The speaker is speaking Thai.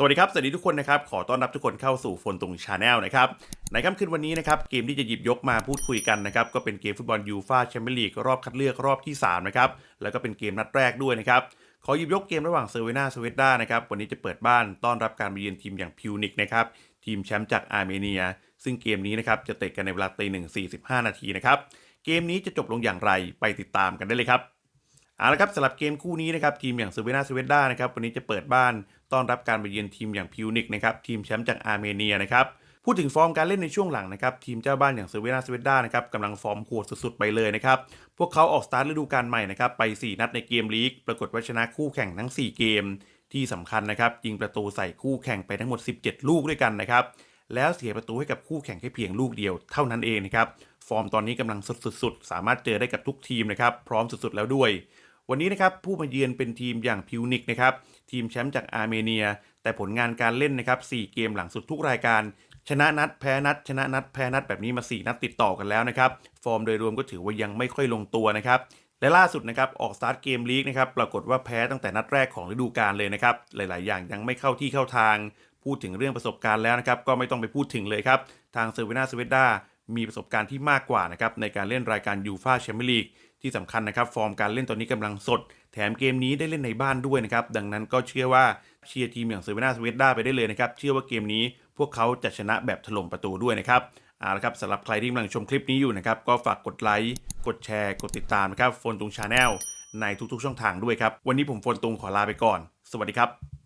สวัสดีครับ สวัสดีทุกคนนะครับ ขอต้อนรับทุกคนเข้าสู่ฟนตรงชาแนลนะครับ ในค่ำคืนวันนี้นะครับ เกมที่จะหยิบยกมาพูดคุยกันนะครับ ก็เป็นเกมฟุตบอลยูฟาแชมเปี้ยนลีกรอบคัดเลือกรอบที่ 3 นะครับ แล้วก็เป็นเกมนัดแรกด้วยนะครับ ขอหยิบยกเกมระหว่างเซอร์เวนาสเวตดานะครับ วันนี้จะเปิดบ้านต้อนรับการมาเยือนทีมอย่างพิวนิกนะครับ ทีมแชมป์จากอาร์เมเนีย ซึ่งเกมนี้นะครับจะเตะกันในเวลาตีหนึ่งสี่สิบห้านาทีนะครับ เกมนี้จะจบลงอย่างไรไปติดตามกันได้เลยครับเอาละครับสำหรับเกมคู่นี้นะครับทีมอย่างเซเวนาเซเวด้านะครับวันนี้จะเปิดบ้าน ต้อนรับการไปเยือนทีมอย่างพิวนิกนะครับทีมแชมป์จากอาร์เมเนียนะครับพูดถึงฟอร์มการเล่นในช่วงหลังนะครับทีมเจ้าบ้านอย่างเซเวนาเซเวด้านะครับกำลังฟอร์มโหดสุดๆไปเลยนะครับพวกเขาออกสตาร์ทฤดูกาลใหม่นะครับไป 4 นัดในเกมลีก ปรากฏว่าชนะคู่แข่งทั้ง 4 เกม ที่สำคัญนะครับยิงประตูใส่คู่แข่งไปทั้งหมด 17 ลูกด้วยกันนะครับแล้วเสียประตูให้กับคู่แข่งแค่เพียงลูกเดียวเท่านั้นเองนะครับฟอร์มตอนนี้กำลังสุดๆสามารถเจอได้กับทุกทีมนะครับพร้อมสุดๆแล้วด้วย วันนี้นะครับผู้มาเยือนเป็นทีมอย่างพิวนิกนะครับทีมแชมป์จากอาร์เมเนีย แต่ผลงานการเล่นนะครับ4เกมหลังสุดทุกรายการ ชนะนัดแพ้นัด ชนะนัดแพ้นัดแบบนี้มา 4 นัดติดต่อกันแล้วนะครับฟอร์มโดยรวมก็ถือว่ายังไม่ค่อยลงตัวนะครับและล่าสุดนะครับออกสตาร์ทเกมลีกนะครับปรากฏว่าแพ้ตั้งแต่นัดแรกของฤดูกาลเลยนะครับหลาย ๆ อย่างยังไม่เข้าที่เข้าทาง พูดถึงเรื่องประสบการณ์แล้วนะครับก็ไม่ต้องไปพูดถึงเลยครับทางเซอร์เวนาสเวด้ามีประสบการณ์ที่มากกว่านะครับในการเล่นรายการยูฟาแชมเปี้ยนลีก ที่สำคัญนะครับ ฟอร์มการเล่นตอนนี้กำลังสด แถมเกมนี้ได้เล่นในบ้านด้วยนะครับ ดังนั้นก็เชื่อว่าเชียร์ทีมอย่างเซเวนาสเวด้าไปได้เลยนะครับ เชื่อว่าเกมนี้พวกเขาจะชนะแบบถล่มประตูด้วยนะครับเอาละครับสำหรับใครที่กำลังชมคลิปนี้อยู่นะครับ ก็ฝากกดไลค์ กดแชร์ กดติดตามนะครับโฟนตุงชาแนลในทุกๆช่องทางด้วยครับ วันนี้ผมโฟนตุงขอลาไปก่อน สวัสดีครับ